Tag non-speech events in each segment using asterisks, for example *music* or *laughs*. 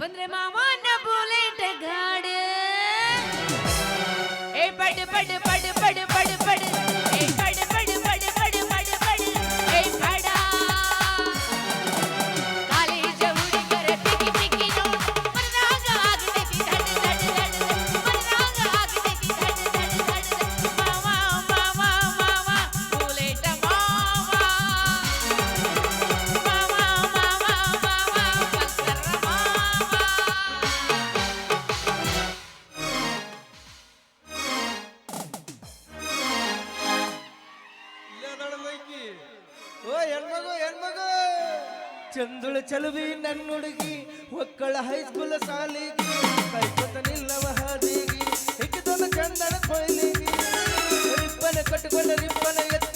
ಬಂದ್ರೆ ಮಾವನ bullet ಒಕ್ಕಳ high school ಸಾಲಿಗೆ ಕೈಕೊತ ನಿಲ್ಲವ ಹಾದಿಗೆ. ಹಿಕ್ಕಿದೊಂದು ಚಂದನ ಕೊಯ್ಲಿಗೆ. ರಿಪ್ಪನ ಕಟ್ಟಿಕೊಂಡ ರಿಪ್ಪನ ಎತ್ತಿ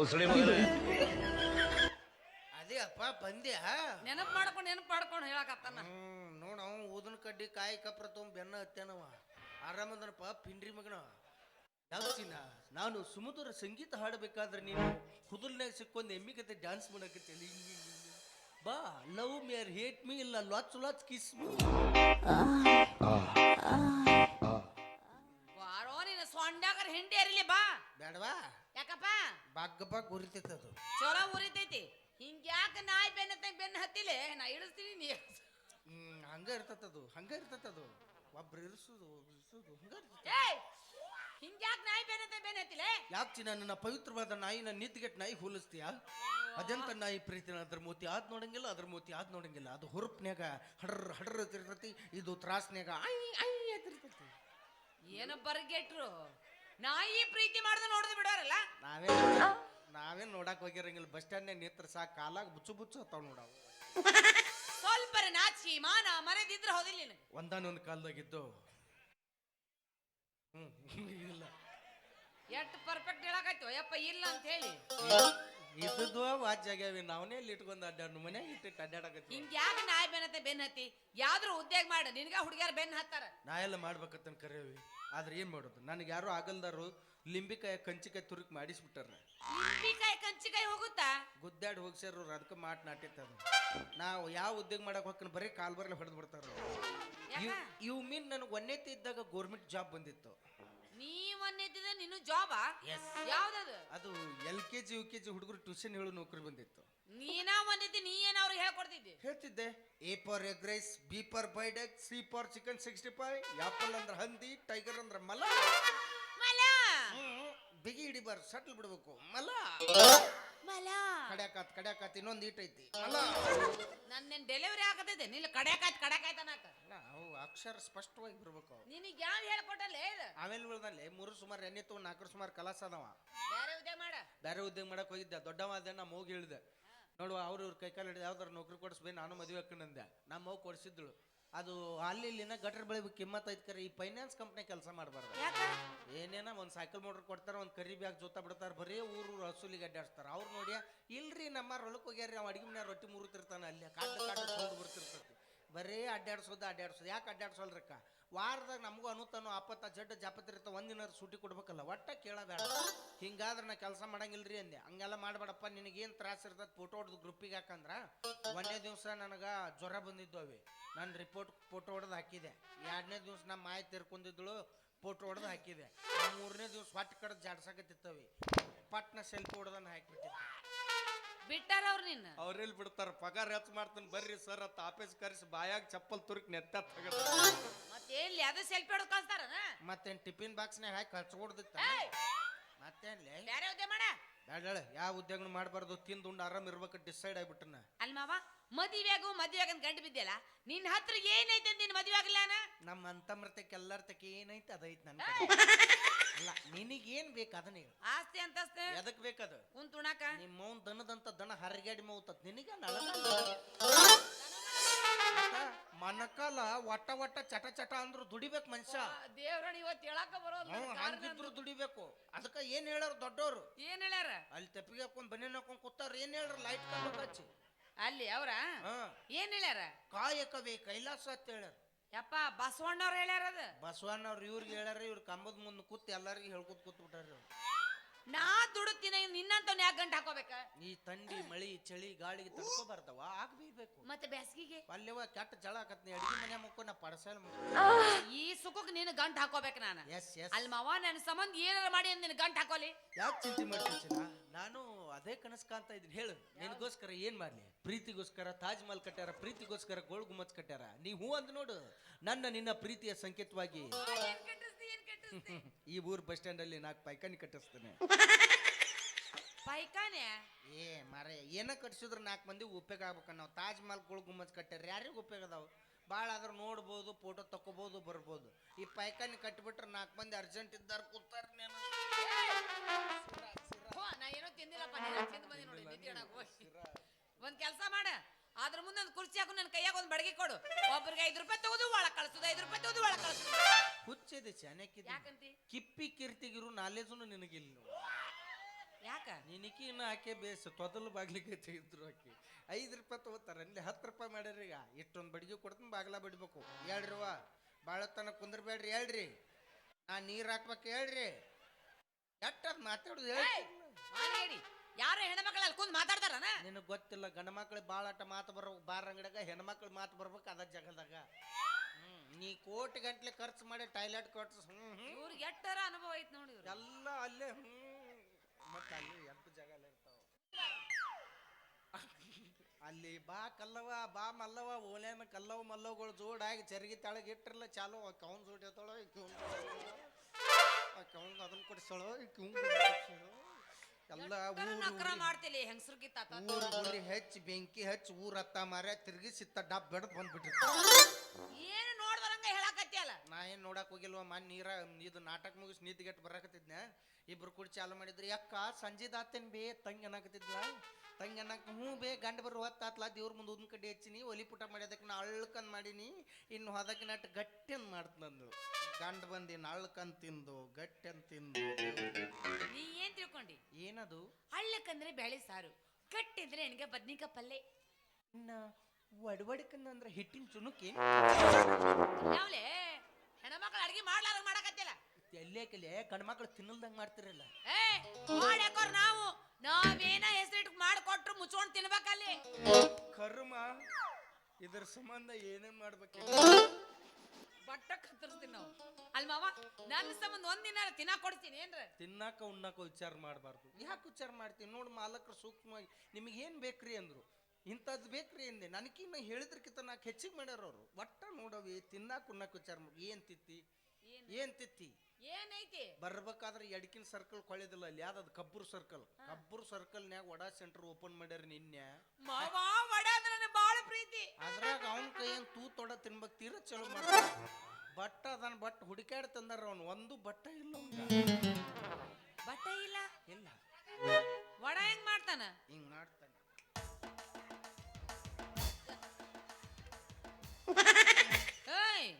ಮಗನೇ. ಅದೇ ಅಪ್ಪ ಬಂದ್ಯಾ ನೆನಪು ಮಾಡ್ಕೊಂಡು ನೆನಪ್ ಮಾಡ್ಕೊಂಡು ಹೇಳಕತ್ತಾನ. ಹ್ಮ್ ನೋಡ ಅವ ಊದನ ಕಡ್ಡಿ ಕಾಯಿ ಕಪ್ರ ತೊಗೊಂಡ್ ಬೆನ್ನ ಹತ್ತೇನವ ಆರಾಮದನಪ್ಪ ಪಿಂಡ್ರಿ ಮಗನ. ಯಾವತ್ತಿನ ನಾನು ಸುಮಧುರ ಸಂಗೀತ ಹಾಡಬೇಕಾದ್ರೆ ನೀನು ಕುದುಲ್ನಾಗ ಸಿಕ್ಕೊಂದು ಎಮ್ಮಿಗತೆ ಡ್ಯಾನ್ಸ್ ಮಾಡಕತ್ತೇಳಿ ಬಾ love me or hate me ಇಲ್ಲ ಲಾಚ್ ಲಾಚ್ ಕಿಸ್ ಮೀ ಬಾರೋ ನೀನು ಸೊಂಡ್ಯಾಗರ ಹಿಂಡಿ ಅರಿಲಿ ಬಾ. ಬೇಡವಾ ಯಾಕಪ್ಪ? ಬಗ್ಗ ಬಗ್ಗ ಉರಿತೈತೆ ಅದು. ಚಲೋ ಉರಿತೈತಿ. ಹಿಂಗ್ಯಾಕ ನಾಯಿ ಬೆನ್ನ ಬೆನ್ನ ಹತ್ತಿಲೆ ನಾ ಇಳಿಸ್ತೀನಿ ನೀ ಹ್ಮ್ ಹಂಗ ಇರ್ತತದು ಹಂಗ ಇರ್ತತದು ಒಬ್ರು ಇರಿಸುದು ಒಬ್ರು ಇರಿಸುದು ಹಂಗ ಇರ್ತೈತೆ. ಏಯ್! ಹಿಂಗ್ಯಾಕ ನಾಯಿ ಬೆನ್ನ ಬೆನ್ನ ಹತ್ತಿಲೆ? ಯಾಕೆ ಚಿನ್ನ ನನ್ನ ಪವಿತ್ರವಾದ ನಾಯಿನ ನಿಂತ್ಗೆಟ್ ನಾಯಿ ಹೋಲಿಸ್ತೀಯ? ಅದೆಂತ ನಾಯಿ ಪ್ರೀತಿನ ಅದ್ರ ಮೂತಿ ಆದ್ ನೋಡಂಗಿಲ್ಲ ಅದ್ರ ಮೂತಿ ಆದ್ ನೋಡಂಗಿಲ್ಲ. ಅದು ಹುರುಪ್ನ್ಯಾಗ ಹಡ್ರ ಹಡ್ರ ತಿರ್ತತಿ ಇದು ತ್ರಾಸ್ನ್ಯಾಗ ಐ ಐ ತಿರ್ತತಿ ಏನು ಬರ್ಗೆಟ್ರು. ನಾಯಿ ಪ್ರೀತಿ ಮಾಡ್ದ ನೋಡಿದ್ ಬಿಡೋರಲ್ಲ? ನಾವೇ ನಾವೇ ನೋಡಕ್ ಹೋಗಿರಂಗಿಲ್ಲ. ಬಸ್ ಸ್ಟ್ಯಾಂಡ್ ನೇತ್ರ ಸಾಕು. ಕಾಲಾಗ ಬುಚ್ಚು ಬುಚ್ಚು ಹತ್ತಾವ್ ನೋಡವು ಸ್ವಲ್ಪ ನಾಚಿ ಮಾನ ಮನೆದಿದ್ರೆ ಹೋದಿಲ್ಲ ನಿನಗೆ. ಒಂದಾನೊಂದು ಕಾಲದಾಗಿದ್ದು. ಹ್ಮ್ ಇಲ್ಲ. ಎಷ್ಟು ಪರ್ಫೆಕ್ಟ್ ಹೇಳಕತ್ತು ಯಪ್ಪ ಇಲ್ಲ ಅಂತ ಹೇಳಿ. ಇದ್ದದ್ದು ವಾಚ್ ಆಗ್ಯಾವಿ. ನಾವನೇ ಇಲ್ಲಿ ಇಟ್ಕೊಂಡು ಅಡ್ಡಾಡ್ ಮನ್ಯಾಗ ಇಟ್ಟಿಟ್ಟು ಅಡ್ಡಾಡಕತ್ತಿ ಹಿಂಗ್ ಯಾಕೆ ನಾಯಿ ಬೆನ್ನತ್ತೆ ಬೆನ್ನ ಹತ್ತಿ ಯಾವ್ದ್ರ ಉದ್ಯೋಗ ಮಾಡ. ನಿನ್ಗ ಹುಡುಗ್ಯಾರ ಬೆನ್ನ ಹತ್ತಾರ. ನಾ ಎಲ್ಲ ಮಾಡ್ಬೇಕತ್ತನ್ ಕರೆಯವಿ. ಆದ್ರೆ ಏನ್ ಮಾಡೋದು? ನನಗೆ ಯಾರು ಆಗಲ್ದಾರು ಲಿಂಬಿಕಾಯಿ ಕಂಚಿಕಾಯಿ ತುರುಕ್ ಮಾಡಿಸ್ಬಿಟ್ಟಾರ ನಿಂಬಿಕಾಯಿ ಕಂಚಿಕಾಯಿ ಹೋಗುತ್ತಾ? ಗುದ್ದಾಡಿ ಹೋಗ್ಸ್ಯಾರ ಅದಕ್ಕೆ ಮಾಟ್ ನಾಟಿತ್ತದ ನಾವು ಯಾವ ಉದ್ಯೋಗ ಮಾಡಕ್ ಹೋಗ್ತಾನೆ ಬರೀ ಕಾಲ್ ಬರಲ್ಲ ಹೊಡೆದು ಬಿಡ್ತಾರ? ಇವ್ ಮೀನ್ ನನಗೆ ಒಂದೇತಿ ಇದ್ದಾಗ ಗೌರ್ಮೆಂಟ್ ಜಾಬ್ ಬಂದಿತ್ತು. ನೀ ನಿನ್ನ ನೀನು ಜಾಬ ಯಾವ್ದದು? ಅದು L K G U K G ಹುಡುಗರು ಟ್ಯೂಷನ್ ಹೇಳು ನೌಕರಿ ಬಂದಿತ್ತು. ನೀನಾ ಒಂದಿದ್ದಿ ನೀ ಏನ ಅವ್ರಿಗೆ ಹೇಳ್ಕೊಡ್ತಿದ್ದಿ? ಹೇಳ್ತಿದ್ದೆ. A for egg rice B for bird egg C for chicken sixty five apple ಅಂದ್ರೆ ಹಂದಿ ಟೈಗರ್ ಅಂದ್ರೆ ಮಲ. ಮಲ? ಹ್ಮ್, ಬಿಗಿ ಹಿಡಿಬಾರ್ದು ಸಟ್ಲ್ ಬಿಡ್ಬೇಕು. ಮಲ. ಮಲ? ಕಡ್ಯಾಕಾತ್ ಕಡ್ಯಾಕಾತ್ ಇನ್ನೊಂದು ಈಟ್ ಐತಿ. ಮಲ. ನನ್ನೇನ್ ಡೆಲಿವರಿ ಆಗತೈತೆ ನಿಲ್ಲ ಕಡ್ಯಾಕಾಯ್ತು ಕಡ್ಯಾಕಾಯ್ತು ಅನ್ನಕ. ಅಕ್ಷರ ಸ್ಪಷ್ಟವಾಗಿ ಬರ್ಬೇಕು ಅವು ನಿನಗೆ ಯಾವ ಹೇಳ್ಕೊಟ್ಟಲ್ಲೇ ಇದು? ಆಮೇಲೆ ಉಳ್ದಲ್ಲಿ ಮೂರು ಸುಮಾರು ಎಣ್ಣೆ ತಗೊಂಡು ನಾಲ್ಕರ ಸುಮಾರು ಕಲಾಸ ಅದಾವ. ಬೇರೆ ಉದ್ಯೋಗ ಮಾಡ. ಬೇರೆ ಉದ್ಯೋಗ ಮಾಡಕ್ ಹೋಗಿದ್ದೆ. ದೊಡ್ಡವ ಅದೇ ನಮ್ಮ ಹೋಗಿ ಹೇಳಿದೆ. ನೋಡುವ ಅವ್ರ ಇವ್ರ ಕೈ ಕಾಲು ಹಿಡಿದು ಯಾವ್ದಾರು ನೌಕರಿ ಕೊಡಿಸ್ಬೇಕು ನಾನು ಮದುವೆ ಹಾಕೊಂಡಂದೆ ನಮ್ಮ ಹೋಗಿ ಕೊಡಿಸಿದ್ಳು. ಅದು ಅಲ್ಲಿ ಇಲ್ಲಿನ ಗಟ್ರ ಬೆಳಿಬೇಕು ಕಿಮ್ಮತ್ ಐತ್ ಕರೆ. ಈ ಫೈನಾನ್ಸ್ ಕಂಪ್ನಿ ಕೆಲಸ ಮಾಡಬಾರ್ದು. ಯಾಕ? ಏನೇನ ಒಂದು ಸೈಕಲ್ ಮೋಟರ್ ಕೊಡ್ತಾರ ಒಂದು ಕರಿ ಬ್ಯಾಗ್ ಜೋತ ಬಿಡ್ತಾರ ಬರೀ ಊರು ಹಸುಲಿಗೆ ಗಡ್ಡಾಡ್ತಾರ ಅವ್ರು ನೋಡಿ ಇಲ್ರಿ ನಮ್ಮ ರೊಳಕ್ ಹೋಗ್ಯಾರ್ರಿ ಅವ ಅಡಿಗೆ ಮನೆ ರೊಟ್ಟಿ ಮುರುತಿರ್ತಾನೆ ಅಲ್ಲಿ ಕಾಟ ಕಾಟ ಬರ್ತಿರ್ತೈತಿ ಬರೀ ಅಡ್ಡಾಡ್ಸೋದು ಅಡ್ಡಾಡ್ಸೋದು. ಯಾಕೆ ಅಡ್ಡಾಡ್ಸೋಲ್ರಕ್ಕ? ವಾರದಾಗ ನಮಗೂ ಅನುತನ ಆಪತ್ತ ಜಡ್ಡ ಜಪತಿರ್ತ ಒಂದಿನ ಸೂಟಿ ಕೊಡ್ಬೇಕಲ್ಲ. ಒಟ್ಟ ಕೇಳಬೇಡ. ಹಿಂಗಾದ್ರೆ ನಾ ಕೆಲಸ ಮಾಡಂಗಿಲ್ರಿ ಅಂದೆ. ಹಂಗೆಲ್ಲ ಮಾಡಬೇಡಪ್ಪ, ನಿನಗೇನು ತ್ರಾಸ ಇರ್ತದೆ ಫೋಟೋ ಹೊಡೆದು ಗ್ರೂಪಿಗೆ ಹಾಕಂದ್ರೆ? ಒಂದೇ ದಿವಸ ನನಗೆ ಜ್ವರ ಬಂದಿದ್ದು ಅವಿ. ನಾನು ರಿಪೋರ್ಟ್ ಫೋಟೋ ಹೊಡೆದು ಹಾಕಿದೆ. ಎರಡನೇ ದಿವಸ ನಮ್ಮ ಮಾಯ ತೀರ್ಕೊಂಡಿದ್ದಳು ಫೋಟೋ ಹೊಡೆದು ಹಾಕಿದೆ. ಮೂರನೇ ದಿವಸ ಹೊಟ್ಟೆ ಕಡ್ದು ಜಾಡ್ಸಕತ್ತಿತ್ತವಿ ಪಟ್ನ ಸೆಲ್ಫಿ ಹೊಡೆದನ್ನು ಹಾಕಿಬಿಟ್ಟಿದ್ದೆ. ಬಿಟ್ಟಾರ ಅವ್ರು ನಿನ್ನ ಅವ್ರೆಲ್ಲಿ ಬಿಡ್ತಾರ? ಪಗಾರ ಹೆಚ್ಚು ಮಾಡ್ತಾನೆ ಬರ್ರಿ ಸರ್ ಅತ್ತ ಆಫೀಸ್ ಕರೆಸಿ ಬಾಯಾಗ ಚಪ್ಪಲ್ ತುರುಕ್ ನೆತ್ತ ಮತ್ತೆ ಎಲ್ಲಿ ಅದೇ ಸೆಲ್ಫಿ ಹೊಡೆದು ಕಳ್ಸ್ತಾರನ ಮತ್ತೇನ್ ಟಿಫಿನ್ ಬಾಕ್ಸ್ನಾಗ ಹಾಕಿ ಕಳ್ಸ್ಕೊಡ್ದಿತ್ತ ಏಯ್! ಮತ್ತೇನ್ಲೇ ಬೇರೆ ಉದ್ಯೋಗ ಮಾಡ? ಬೇಡ ಯಾವ ಉದ್ಯೋಗ ಮಾಡಬಾರ್ದು ತಿಂದು ಉಂಡು ಆರಾಮ್ ಇರ್ಬೇಕು ಡಿಸೈಡ್ ಆಗ್ಬಿಟ್ಟನ. ಅಲ್ ಮಾವ ಮದುವೆಯಾಗು ಮದುವೆಯಾಗ ಗಂಟು ಬಿದ್ದಿಲ್ಲ ನಿನ್ನ ಹತ್ರ ಏನೈತೆ ನಿನ್ನ ಮದುವೆ ಆಗಲ್ಲ ನಮ್ಮ ಅಂತಮ್ರತಕ್ಕೆ ಎಲ್ಲರ ತಕ್ಕ ಏನೈತೆ ಅದೈತೆ ನನ್ನ ಅಲ್ಲ ನಿನಗೇನ್ ಬೇಕು ಅದನ್ನ ಹೇಳು. ಆಸ್ತಿ ಅಂತಸ್ತೆ ಎದಕ್ ಬೇಕದು? ಕುಂತ್ ಉಣಾಕ. ನಿಮ್ಮ ಮೌನ್ ದನದಂತ ದನ ಹರಿಗಾಡಿ ಮೌತತ್ ನಿನಗೆ ನಳ ಮನಕಾಲ ಒಟ್ಟ ಒಟ್ಟ ಚಟ ಚಟ ಅಂದ್ರು ದುಡಿಬೇಕು ಮನುಷ್ಯ. ದೇವ್ರಣ ಇವತ್ತು ಹೇಳಾಕ ಬರೋಲ್ಲ ಹಂಗಿದ್ರು ದುಡಿಬೇಕು. ಅದಕ್ಕ ಏನ್ ಹೇಳಾರ ದೊಡ್ಡವ್ರು? ಏನ್ ಹೇಳ್ಯಾರ? ಅಲ್ಲಿ ತೆಪ್ಪಿಗೆ ಹಾಕೊಂಡ್ ಬನ್ನಿ ಹಾಕೊಂಡ್ ಕೂತಾರ. ಏನ್ ಹೇಳ್ರ ಲೈಟ್ ಕಂಡು ಹಚ್ಚಿ. ಅಲ್ಲಿ ಅವ್ರ? ಹಾ. ಏನ್ ಹೇಳ್ಯಾರ? ಕಾಯಕವೇ ಕೈಲಾಸ ಅಂತ ಹೇಳ್ಯಾರ. ಯಪ್ಪ, ಬಸವಣ್ಣವ್ರ ಹೇಳ್ಯಾರ ಅದು. ಬಸವಣ್ಣವ್ರು ಇವ್ರಿಗೆ ಹೇಳ್ಯಾರ ಇವ್ರ ಕಂಬದ ಮುಂದೆ ಕೂತ್ ಎಲ್ಲರಿಗೂ ಹೇಳ್ಕೊತ ಕೂತ್ ಬಿಟ್ಟಾರ ನಾ ದುಡುತ್ತೀನಿ ನಿನ್ನಂತ ಯಾಕೆ ಗಂಟ ಹಾಕೋಬೇಕ? ಈ ತಂಡಿ ಮಳಿ ಚಳಿ ಗಾಳಿಗೆ ತಡ್ಕೋಬಾರ್ದವ ಆಗ ಬೀಳ್ಬೇಕು ಮತ್ತೆ ಬೇಸಿಗೆಗೆ ಅಲ್ಲೇವ ಕೆಟ್ಟ ಜಳ ಆಕತ್ನಿ ಅಡಿಗೆ ಮನೆ ಮುಕ್ಕೋ ನಾ ಪಡಸಾಲ ಈ ಸುಖಕ್ಕೆ ನೀನು ಗಂಟ ಹಾಕೋಬೇಕು ನಾನು. ಎಸ್ ಎಸ್ ಅಲ್ಲಿ ಮಾವ ನನ್ನ ಸಂಬಂಧ ಏನಾರ ಮಾಡಿ ನಿನ್ ಗಂಟ ಹಾಕೋಲಿ. ಯಾಕೆ ಚಿಂತೆ ಮಾಡ್ತೀನಿ ನಾನು ಅದೇ ಕನಸು ಕಾಣ್ತಾ ಇದ್ದೀನಿ. ಹೇಳು ನಿನಗೋಸ್ಕರ ಏನ್ ಮಾಡ್ಲಿ? ಪ್ರೀತಿಗೋಸ್ಕರ ತಾಜ್ ಮಹಲ್ ಕಟ್ಟಾರ ಪ್ರೀತಿಗೋಸ್ಕರ ಗೋಳ್ ಗುಮ್ಮಚ್ ಕಟ್ಟಾರ ನೀ ಹೂ ಅಂದ್ ನೋಡು. ನನ್ನ ನಿನ್ನ ಪ್ರೀತಿಯ ಸಂಕೇತವಾಗಿ. ಈ ಊರ್ ಬಸ್ ಸ್ಟ್ಯಾಂಡ್ ಅಲ್ಲಿ ನಾಲ್ಕು ಪೈಕಾನಿ ಕಟ್ಟಿಸ್ತೇನೆ. ಪೈಕಾನೆ ಏ ಮಾರೇ ಏನ ಕಟ್ಸಿದ್ರು ನಾಲ್ಕು ಮಂದಿ ಉಪಯೋಗ ಆಗ್ಬೇಕು? ನಾವು ತಾಜ್ ಮಹಲ್ ಗೋಳ್ ಗುಮ್ಮಚ್ ಕಟ್ಟಾರ ಯಾರಿಗೂ ಉಪಯೋಗ ಅದಾವ? ಭಾಳ ಆದ್ರೆ ನೋಡ್ಬೋದು ಫೋಟೋ ತಕೋಬಹುದು ಬರ್ಬೋದು. ಈ ಪೈಕಾನಿ ಕಟ್ಬಿಟ್ರೆ ನಾಲ್ಕು ಮಂದಿ ಅರ್ಜೆಂಟ್ ಇದ್ದಾರ ಕೂತಾರ ನೀನು. ಹೋ, ನಾ ಏನೋ ತಿಂದಿಲ್ಲಪ್ಪ ನೀನು ತಿಂದು ಬಂದಿ ನೋಡಿ ನಿದ್ದೆ ಹೋಗಿ. ಒಂದ್ ಕೆಲಸ ಮಾಡ. ಅದ್ರ ಮುಂದೆ ಒಂದು ಕುರ್ಚಿ ಹಾಕು ನನ್ನ ಕೈಯಾಗ ಒಂದು ಬಡಗಿ ಕೊಡು. ಒಬ್ರಿಗೆ ಐದು ರೂಪಾಯಿ ತಗೋದು ಒಳ ಕಳಿಸುದು ಐದು ರೂಪಾಯಿ ತಗೋದು ಒಳ ಕಳ್ಸುದು. ಹುಚ್ಚಿದೆ ಚೆನ್ನಾಗಿದೆ ಯಾಕಂತಿ? ಕಿಪ್ಪಿ ಕಿರ್ತಿಗಿರು ನಾಲೆಜುನು ನಿನಗಿಲ್ಲ ಯಾಕ? ನಿನಕಿ ಇನ್ನು ಆಕೆ ಬೇಸ್ ತೊದಲು ಬಾಗ್ಲಿಗೆ ತೆಗೆದ್ರು ಆಕೆ. ಐದು ರೂಪಾಯಿ ತಗೋತಾರೆ ಅಲ್ಲಿ ಹತ್ತು ರೂಪಾಯಿ ಮಾಡ್ಯಾರ ಈಗ. ಇಷ್ಟೊಂದು ಬಡಿಗೆ ಕೊಡ್ತೀನಿ ಬಾಗ್ಲ ಬಡಿಬೇಕು. ಹೇಳ್ರಿವ ಭಾಳ ತನಕ ಕುಂದ್ರಬೇಡ್ರಿ ಹೇಳ್ರಿ. ನಾ ನೀರು ಹಾಕ್ಬೇಕು ಹೇಳ್ರಿ. ಅದು ಮಾತಾಡುದು ಹೇಳಿ ಮಾನೇಡಿ ಯಾರು ಹೆಣ್ಮಕ್ಳು ಅಲ್ಲಿ ಕುಂದ್ ಮಾತಾಡ್ತಾರನ? ನಿನಗೆ ಗೊತ್ತಿಲ್ಲ ಗಂಡ ಮಕ್ಳಿಗೆ ಭಾಳ ಆಟ ಮಾತು ಬರ್ಬೇಕು ಬಾರ ಅಂಗಡಿಯಾಗ ಹೆಣ್ಮಕ್ಳು ಮಾತು ಬರ್ಬೇಕು ಅದ ಜಗದಾಗ ಹ್ಮ್ ನೀ ಕೋಟಿ ಗಂಟ್ಲೆ ಖರ್ಚು ಮಾಡಿ ಟಾಯ್ಲೆಟ್ ಕೊಟ್ಟು ಹ್ಮ್ ಹ್ಮ್. ಇವ್ರಿಗೆ ಎಟ್ಟರ ಅನುಭವ ಐತ್ ನೋಡಿ ಇವ್ರು. ಎಲ್ಲ ಅಲ್ಲೇ ಹ್ಮ್. ಮತ್ತೆ ಅಲ್ಲಿ ಎಂಟು ಜಾಗ ಎಲ್ಲ ಇರ್ತಾವ. ಅಲ್ಲಿ ಬಾ ಕಲ್ಲವ ಬಾ ಮಲ್ಲವ ಓಲೇನ ಕಲ್ಲವ ಮಲ್ಲವಗಳು ಜೋಡಾಗಿ ಚರಗಿ ತೆಳಗೆ ಇಟ್ಟಿರಲ್ಲ ಚಾಲು ಕೌನ್ ಜೋಡಿ ಎತ್ತಳೋ ಕೌನ್ ಅದನ್ನ ಕೊಡಿಸೋಳು ಕಿವ್ನ್ ಕೊಡಿಸೋಳು ಎಲ್ಲ ನಕ್ರ ಮಾಡ್ತಿಲಿ ಹೆಂಗಸ್ರಿಗೆ ಊರು ಊರಿ ಹೆಚ್ಚಿ ಬೆಂಕಿ ಹಚ್ಚಿ ಊರ ಹತ್ತ ಮಾರ್ಯ ತಿರ್ಗಿ ಸಿತ್ತ ಡಬ್ ಬೆಡ್ದು ಬಂದ್ಬಿಟ್ಟಿರ್ತಾವ ಏನು ನೋಡ್ಬರಂಗ ಹೇಳಕತ್ತಿಯಲ್ಲ ನಾ ಏನ್ ನೋಡಕ್ ಹೋಗಿಲ್ವ ಮನ್ ನೀರ ಇದು ನಾಟಕ ಮುಗಿಸಿ ನಿದ್ಗೆಟ್ ಬರಕತ್ತಿದ್ನ. ಇಬ್ರು ಕೂಡ ಚಾಲು ಮಾಡಿದ್ರು. ಅಕ್ಕ ಸಂಜಿದಾತೇನ್ ಬೇ ತಂಗಿ ಅನ್ನಕತ್ತಿದ್ಲ. ತಂಗಿ ಅನ್ನಕ್ ಹ್ಞೂ ಬೇ ಗಂಡ ಬರೋ ಹೊತ್ತಾತ್ಲ ದೇವ್ರ ಮುಂದೆ ಉದ್ನ ಕಡ್ಡಿ ಹಚ್ಚಿನಿ. ಒಲಿ ಪುಟ ಮಾಡ್ಯದಕ್ಕೆ ನಾ ಅಳ್ಕಂದ್ ಮಾಡೀನಿ. ಇನ್ನು ಹೊದಕ್ಕೆ ನಟ್ ಗಟ್ಟಿ ಮಾಡ್ತ ಮಾಡ್ತಂದು ಗಂಡ ಬಂದಿ ನಳ್ಕನ್ ತಿಂದು ಗಟ್ಟನ್ ತಿಂದು. ನೀ ಏನ್ ತಿಳ್ಕೊಂಡಿ? ಏನದು? ಹಳ್ಳಕ್ಕಂದ್ರೆ ಬೇಳೆ ಸಾರು ಗಟ್ಟಿ ಅಂದ್ರೆ ನನಗೆ ಬದ್ನಿಕಾಯಿ ಪಲ್ಲೆ. ಇನ್ನ ಒಡವಡಿಕಂದ್ರೆ ಹಿಟ್ಟಿನ ಚುನುಕಿ ಯಾವ್ಲೆ? ಹೆಣ್ಮಕ್ಳು ಅಡ್ಗೆ ಮಾಡ್ಲಾರ ಮಾಡಕತ್ತಿಲ್ಲ. ಎಲ್ಲೇಕಲೆ ಗಂಡ್ಮಕ್ಳು ತಿನ್ನಲ್ದಂಗ್ ಮಾಡ್ತಿರಲ್ಲ. ಏ ಮಾಡ್ಯಾಕೋರ್ ನಾವು. ನಾವೇನ ಹೆಸರಿಟ್ಟು ಮಾಡ್ಕೊಟ್ರು ಮುಚ್ಕೊಂಡ್ ತಿನ್ಬೇಕಲ್ಲಿ. ಕರ್ಮ ಇದ್ರ ಸಂಬಂಧ ಏನೇನ್ ಮಾಡ್ಬೇಕು ಬಟ್ಟ ಕತ್ತರಿಸ್ತೀನಿ ನಾವು. ಅಲ್ಲಿ ಮಾವ ನನ್ನ ಸಂಬಂಧ ಒಂದಿನ ತಿನ್ನ ಕೊಡ್ತೀನಿ ಏನ್ರ? ತಿನ್ನಾಕ ಉಣ್ಣಾಕ ವಿಚಾರ ಮಾಡಬಾರ್ದು. ಯಾಕೆ ವಿಚಾರ ಮಾಡ್ತೀನಿ? ನೋಡು ಮಾಲಕರು ಸೂಕ್ಷ್ಮವಾಗಿ ನಿಮಗೆ ಏನು ಬೇಕ್ರಿ ಅಂದ್ರು. ಇಂಥದ್ದು ಬೇಕ್ರಿ ಅಂದೆ. ನನಗಿನ್ನ ಹೇಳಿದ್ರಕ್ಕಿಂತ ನಾಲ್ಕು ಹೆಚ್ಚಿಗೆ ಮಾಡ್ಯಾರ ಅವರು. ಒಟ್ಟ ನೋಡವಿ ತಿನ್ನಾಕ ಉಣ್ಣಾಕ ವಿಚಾರ ಮಾಡಿ ಏನು ತಿತ್ತಿ? ಏನ್? ಏನು ತಿತ್ತಿ? ಏನೈತಿ? ಬರ್ಬೇಕಾದ್ರೆ ಎಡಕಿನ ಸರ್ಕಲ್ ಕೊಳೆದಿಲ್ಲ ಅಲ್ಲಿ ಯಾವ್ದು ಕಬ್ಬೂರ್ ಸರ್ಕಲ್ ಕಬ್ಬೂರ್ ಸರ್ಕಲ್ನ್ಯಾಗ ವಡಾ ಸೆಂಟರ್ ಓಪನ್ ಮಾಡ್ಯಾರ ನಿನ್ನೆ. ಮಾವ ವಡ ಅಂದ್ರೆ ನನಗೆ ಬಾಳ ಪ್ರೀತಿ. ಅದ್ರಾಗ ಅವನ ಕೈಯನ್ ತೂ ತೊಡ ತಿನ್ಬೇಕು ತೀರ ಚಲೋ ಮಾಡ್ತಾನ. ಬಟ್ಟ ಅದನ್ನ ಬಟ್ ಹುಡುಕ್ಯಾಡ್ ತಂದಾರ ಅವ್ನು. ಒಂದು ಬಟ್ಟ ಇಲ್ಲ. ಬಟ್ಟೆ ಇಲ್ಲ. ಇಲ್ಲ. ವಡ ಹೆಂಗ್ ಮಾಡ್ತಾನ? ಹಿಂಗ್ ಮಾಡ್ತಾನೆ. ಏಯ್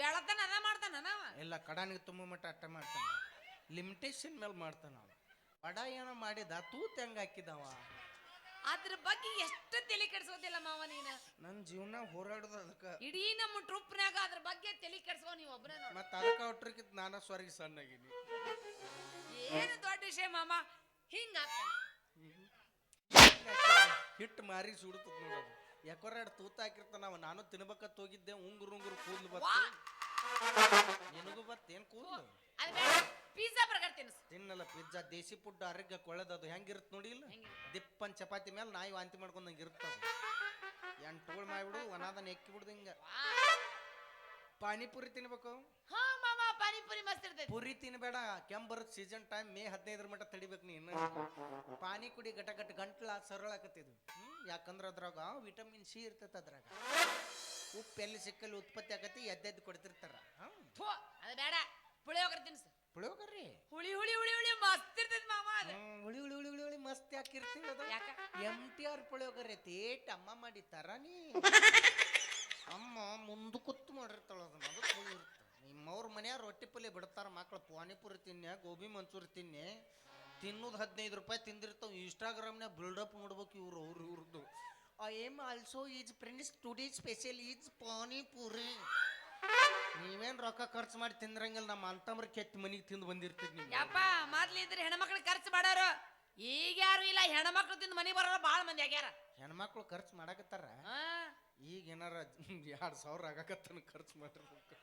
ಬೆಳತನ ಅದ ಮಾಡ್ತಾನ ನಾವ? ಇಲ್ಲ ಕಡಾನಿಗೆ ತುಂಬ ಮಟ್ಟ ಅಟ್ಟ ಮಾಡ್ತಾನ. ಲಿಮಿಟೇಷನ್ ಮೇಲೆ ಮಾಡ್ತಾನ ಅವ ಬಡ ಏನೋ ಮಾಡಿದ ತೂತ್ ಹೆಂಗ್ ಹಾಕಿದವ. ಅದ್ರ ಬಗ್ಗೆ ಎಷ್ಟು ತಲೆ ಕೆಡಿಸೋದಿಲ್ಲ ಮಾವ ನೀನ? ನನ್ನ ಜೀವನ ಹೋರಾಡೋದು ಅದಕ್ಕೆ. ಇಡೀ ನಮ್ಮ ಟ್ರೂಪ್ನಾಗ ಅದ್ರ ಬಗ್ಗೆ ತಲೆ ಕೆಡಿಸೋ ನೀವು ಒಬ್ಬನೇ ಮತ್ತೆ ಅದಕ್ಕೆ ನಾನ ನಾನು ಸ್ವರ್ಗ ಸಣ್ಣಾಗಿನಿ. ಏನು ದೊಡ್ಡ ವಿಷಯ ಮಾಮ? ಹಿಂಗ ಹಿಟ್ಟು ಮಾರಿ ಸುಡುತ್ತದ ನೋಡೋದು ಯಾಕೋರಾಡ್ ತೂತ ಹಾಕಿರ್ತಾನ ಅವ. ನಾನು ತಿನ್ಬೇಕತ್ ಹೋಗಿದ್ದೆ ಉಂಗುರು ಉಂಗುರು ಕೂದ್ಲು ಬತ್ತ. ನಿನಗೂ ಬತ್ತೇನ್ ಕೂದ್ಲು? ಪಿಜ್ಜಾ ಬರ್ಗರ್ ತಿನ್ನಲ್ಲ ಪಿಜ್ಜಾ ದೇಸಿ ಫುಡ್ ಆರೋಗ್ಯಕ್ಕೆ ಅದು. ಹೆಂಗಿರುತ್ತೆ ನೋಡಿ ಇಲ್ಲ? ದಿಪ್ಪನ್ ಚಪಾತಿ ಮೇಲೆ ನಾಯಿ ವಾಂತಿ ಮಾಡ್ಕೊಂಡಂಗೆ ಎಂಟು ಎಂಟುಗಳು ಮಾಡ್ಬಿಡು ಒನಾದನ್ ಎಕ್ಕಿ ಬಿಡುದು ಹಿಂಗ. ಪಾನಿಪುರಿ ತಿನ್ಬೇಕು? ಹಾ ಮಾಮ ಪಾನಿಪುರಿ ಮಸ್ತ್ ಇರ್ತೈತಿ. ಪುರಿ ತಿನ್ಬೇಡ. ಕೆಂಬರ್ ಸೀಸನ್ ಟೈಮ್ ಮೇ ಹದಿನೈದರ ಮಟ್ಟ ತಡಿಬೇಕು ನೀನು ಪಾನಿ ಕುಡಿ ಗಟ ಗಟ ಗಂಟ್ಲ ಸರಳಾಕತ್ತಿದ್ವು ಹ್ಮ್ ಯಾಕಂದ್ರ ಅದ್ರಾಗ ವಿಟಮಿನ್ ಸಿ ಇರ್ತೈತೆ ಅದ್ರಾಗ. ಉಪ್ಪು ಎಲ್ಲಿ ಸಿಕ್ಕಲ್ಲಿ ಉತ್ಪತ್ತಿ ಆಗತ್ತೆ ಎದ್ದೆದ್ದು ಕೊಡ್ತಿರ್ತಾರ ಹ್ಮ್ ಥು, ಅದು ಬೇಡ ಪುಳಿಯೋಗರೆ ತಿನ್ಸು ಪುಳಿಯೋಗರ್ರಿ ಹುಳಿ ಹುಳಿ ಹುಳಿ ಹುಳಿ ಮಸ್ತ್ ಇರ್ತೈತಿ ಮಾಮ ಅದು ಹ್ಮ್, ಹುಳಿ ಹುಳಿ ಹುಳಿ ಹುಳಿ ಹುಳಿ ಮಸ್ತ್ ಯಾಕಿರ್ತೀವಿ ಅದು ಯಾಕ ಎಂ ಟಿ ಆರ್ ಪುಳಿಯೋಗರೆ ತೇಟ್ ಅಮ್ಮ ಮಾಡಿ ನೀ. ಅಮ್ಮ ಮುಂದೆ ಕೂತು ಮಾಡಿರ್ತಾಳ ಅದು ನಿಮ್ಮವ್ರ ಮನ್ಯಾಗ ರೊಟ್ಟಿ ಪಲ್ಯ ಬಿಡ್ತಾರ ಮಕ್ಳು. ಪಾನಿಪುರಿ ತಿನ್ನೆ ಗೋಬಿ ಮಂಚೂರಿ ತಿನ್ನೆ ತಿನ್ನೋದು ಹದಿನೈದು ರೂಪಾಯಿ ತಿಂದಿರ್ತಾವ. ಇನ್ಸ್ಟಾಗ್ರಾಮ್ನಾಗ ಬಿಲ್ಡಪ್ ನೋಡ್ಬೇಕು ಇವ್ರು, ಅವ್ರು ಇವ್ರದ್ದು I am also is friends today special is panipuri. ನೀವೇನ್ ರೊಕ್ಕ ಖರ್ಚು ಮಾಡಿ ತಿಂದ್ರಂಗಿಲ್ಲ ನಮ್ಮ ಅಂತಮ್ರ ಕೆತ್ತ ಮನಿಗೆ ತಿಂದು ಬಂದಿರ್ತೀರಿ ನೀವು. ಯಪ್ಪ ಮೊದ್ಲಿದ್ರೆ ಹೆಣ್ಮಕ್ಳು ಖರ್ಚು ಮಾಡೋರು. ಈಗ ಯಾರು ಇಲ್ಲ ಹೆಣ್ಮಕ್ಳು ತಿಂದು ಮನೆ ಬರೋರು ಭಾಳ ಮಂದಿ ಆಗ್ಯಾರ. ಹೆಣ್ಮಕ್ಳು ಖರ್ಚು ಮಾಡಕತ್ತಾರ? ಈಗ ಏನಾರ ಎರಡು ಸಾವಿರ ಆಗಾಕತ್ತನ ಖರ್ಚು ಮಾಡಿರ್ಬೇಕು.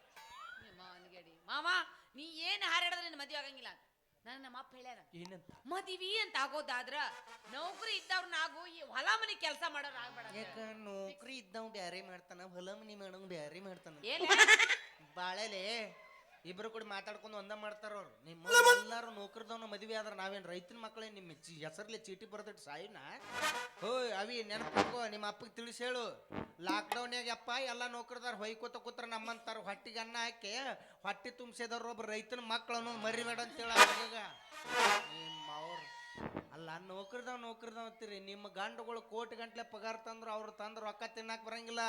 ಮಾಮಾ ಮಾವ ನೀ ಏನ್ ಹಾರಾಡಿದ್ರೆ ನಿನ್ನ ಮದುವೆ ಆಗಂಗಿಲ್ಲ ನನ್ನ ನಮ್ಮ ಅಪ್ಪ ಹೇಳ್ಯಾರ. ಏನಂತ? ಮದುವೆ ಅಂತ ಆಗೋದಾದ್ರ ನೌಕರಿ ಇದ್ದವ್ರನ್ನಾಗು ಈ ಹೊಲ ಮನೆ ಕೆಲಸ ಮಾಡೋರು ಆಗ್ಬೇಡ ಯಾಕ ನೌಕರಿ ಇದ್ದವ್ ಬ್ಯಾರೆ ಮಾಡ್ತಾನ ಹೊಲ ಮನಿ ಮಾಡಂಗ್ ಬ್ಯಾರೆ ಮಾಡ್ತಾನ. ಏನ್ ಬಾಳೆಲೆ. ಇಬ್ರು ಕೂಡ ಮಾತಾಡ್ಕೊಂಡು ಒಂದ ಮಾಡ್ತಾರ ಅವ್ರು. ನಿಮ್ಮ ಎಲ್ಲಾರು ನೌಕರದವ್ನ ಮದುವೆ ಆದ್ರೆ ನಾವೇನ್ ರೈತನ ಮಕ್ಕಳೇ ನಿಮ್ಮ ಚಿ ಹೆಸರ್ಲೆ ಚೀಟಿ ಬರ್ದಿಟ್ಟು ಸಾಯಿನ? ಹೋಯ್ ಅವಿ ನೆನಪು ನಿಮ್ಮ ಅಪ್ಪಗೆ ತಿಳಿಸಿ ಹೇಳು. ಲಾಕ್ಡೌನ್ಯಾಗ ಅಪ್ಪ ಎಲ್ಲ ನೌಕರದಾರ ಹೊಯ್ಕೋತ ಕೂತ್ರ ನಮ್ಮಂತಾರ ಹೊಟ್ಟಿಗೆ ಅನ್ನ ಹಾಕಿ ಹೊಟ್ಟಿ ತುಂಬಿಸಿದವ್ರು ಒಬ್ಬ ರೈತನ ಮಕ್ಕಳು ಅನ್ನೋದು ಮರಿಬೇಡ ಅಂತೇಳ ಈಗ ನಿಮ್ಮ ಅವ್ರು ಅಲ್ಲ ನೌಕರಿದವ್ ನೌಕರಿದವ್ ಅಂತೀರಿ. ನಿಮ್ಮ ಗಂಡುಗಳು ಕೋಟಿ ಗಂಟ್ಲೆ ಪಗಾರ ತಂದ್ರು ಅವ್ರು ತಂದ್ರು ರೊಕ್ಕ ತಿನ್ನಕ್ ಬರಂಗಿಲ್ಲ.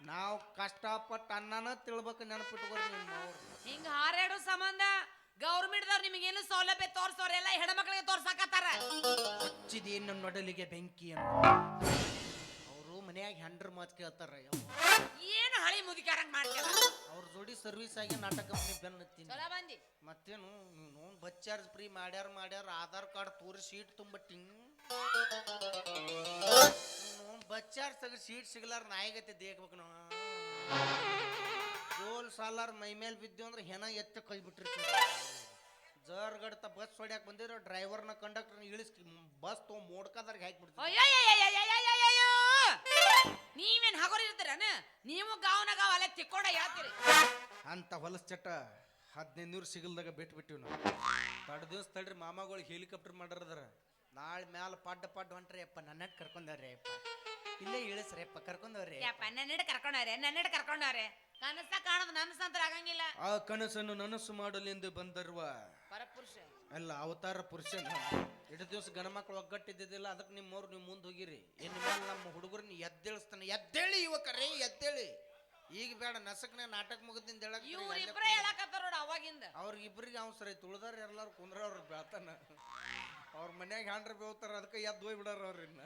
ನಾವು ಕಷ್ಟಪಟ್ಟು ಅನ್ನನ ತಿಳ್ಬೇಕು ನೆನಪಿಟ್ಕೋರಿ ನಿಮ್ಮ ಅವ್ರು. ಹಿಂಗ ಹಾರಾಡೋ ಸಂಬಂಧ ಗೌರ್ಮೆಂಟ್ದವ್ರು ನಿಮಗೇನು ಸೌಲಭ್ಯ ತೋರ್ಸೋರೆಲ್ಲ ಹೆಣ್ಮಕ್ಳಿಗೆ ತೋರ್ಸಾಕತ್ತಾರ. ಹಚ್ಚಿದೇನು ನಮ್ಮ ನೊಡಲಿಗೆ ಬೆಂಕಿ ಅಂತ. ಅವರು ಮನ್ಯಾಗ ಹೆಂಡ್ರ ಮಾತು ಕೇಳ್ತಾರ ಏನು ಹಳಿ ಮುದಿಕಾರಂಗ್ ಮಾಡ್ತೀರ? ಅವ್ರ ಜೋಡಿ ಸರ್ವಿಸ್ ಆಗಿ ನಾಟಕ ಕಂಪ್ನಿ ಬೆನ್ನತ್ತೀನಿ ಚಲೋ ಬಂದಿ. ಮತ್ತೇನು ನೋನ್ ಬಸ್ ಚಾರ್ಜ್ ಫ್ರೀ ಮಾಡ್ಯಾರ ಮಾಡ್ಯಾರ ಆಧಾರ್ ಕಾರ್ಡ್ ತೋರಿಸಿ ಸೀಟ್ ತುಂಬ ಟಿಂಗ್ ಬಸ್ ಚಾರ್ಜ್ ತೆಗೆದು ಸೀಟ್ ಸಿಗಲಾರ ನಾಯಿಗತ್ತೆ ದೇಗ್ಬೇಕು ನಾವು ಜೋಲ್ ಸಾಲಾರ ಮೈ ಮೇಲೆ ಬಿದ್ದು ಅಂದ್ರೆ ಹೆಣ ಎತ್ತ ಕೈ ಬಿಟ್ಟಿರ್ತೀವಿ ಜರ್ಗಡ್ತ ಬಸ್ ಹೊಡ್ಯಾಕ ಬಂದಿರೋ ಡ್ರೈವರ್ನ ಕಂಡಕ್ಟರ್ನ ಇಳಿಸ್ ಬಸ್ ತೊಗೊಂಡು ಮೋಡ್ಕದಾರ್ಗೆ ಹಾಕ್ಬಿಡ್ತೀವಿ ಅಯ್ಯಯ್ಯಯ್ಯಯ್ಯಯ್ಯಯ್ಯಯ್ಯೋ! ನೀವೇನ್ ಹಗೋರ್ ಇರ್ತೀರನ ನೀವು ಗಾವನ ಗಾವ ಅಲ್ಲೇ ತಿಕ್ಕೊಂಡ ಹೇಳ್ತೀರಿ ಅಂತ ಹೊಲಸ್ ಚಟ ಹದಿನೈದು ನೂರು ಸಿಗಲ್ದಾಗ ಬಿಟ್ಟು ಬಿಟ್ಟಿವಿ ನಾವು ತಡ ದಿವಸ ತಡ್ರಿ ಮಾಮಾಗಳಿಗೆ ಹೆಲಿಕಾಪ್ಟರ್ ಮಾಡಿರದ್ರ ನಾಳೆ ಮ್ಯಾಲ ಪಡ್ಡ ಪಡ್ಡ ಹೊಂಟ್ರಿ ಅಪ್ಪ ನನ್ನ ಕರ್ಕೊಂಡವ್ರಿ. ಅಪ್ಪ ಇಲ್ಲೇ ಇಳಿಸ್ರಿ ಅಪ್ಪ ಕರ್ಕೊಂಡವ್ರಿ. ಯಪ್ಪ ನನ್ನೆಡೆ ಕರ್ಕೊಂಡವ್ರೆ ನನ್ನೆಡೆ ಕರ್ಕೊಂಡವ್ರೆ. ಕನಸ ಕಾಣದ ನನಸ ಅಂತ ಆಗಂಗಿಲ್ಲ. ಆ ಕನಸನ್ನು ನನಸು ಮಾಡಲೆಂದು ಬಂದರುವ ಪರಪುರುಷ. ಅಲ್ಲ ಅವತಾರ ಪುರುಷ ಎರಡು ದಿವಸ ಗಣಮಕ್ಳು ಒಗ್ಗಟ್ಟಿದ್ದಿಲ್ಲ ಅದಕ್ಕೆ ನಿಮ್ಮವ್ರು ನೀವು ಮುಂದೆ ಹೋಗಿರಿ. ಇನ್ನು ಮೇಲೆ ನಮ್ಮ ಹುಡುಗರನ್ನ ಎದ್ದೇಳಿಸ್ತಾನೆ. ಎದ್ದೇಳಿ ಯುವಕರೇ ಎದ್ದೇಳಿ. ಈಗ ಬೇಡ ನಸಕ್ನ ನಾಟಕ ಮುಗಿದಿಂದ ಹೇಳಕ್ ಇವ್ರಿಬ್ರೇ ಹೇಳಕತ್ತಾರ ನೋಡ ಅವಾಗಿಂದ. ಅವ್ರಿಗಿಬ್ರಿಗೆ ಅವಸರ ಐತಿ ಉಳ್ದಾರ ಎಲ್ಲಾರು ಕುಂದ್ರವ್ರು ಬೆಳ್ತಾನ. ಅವ್ರ ಮನ್ಯಾಗ ಹ್ಯಾಂಡ್ರ ಬೀಳ್ತಾರೆ ಅದಕ್ಕೆ ಎದ್ದು ಹೋಗಿ ಬಿಡಾರ ಅವ್ರಿನ್ನ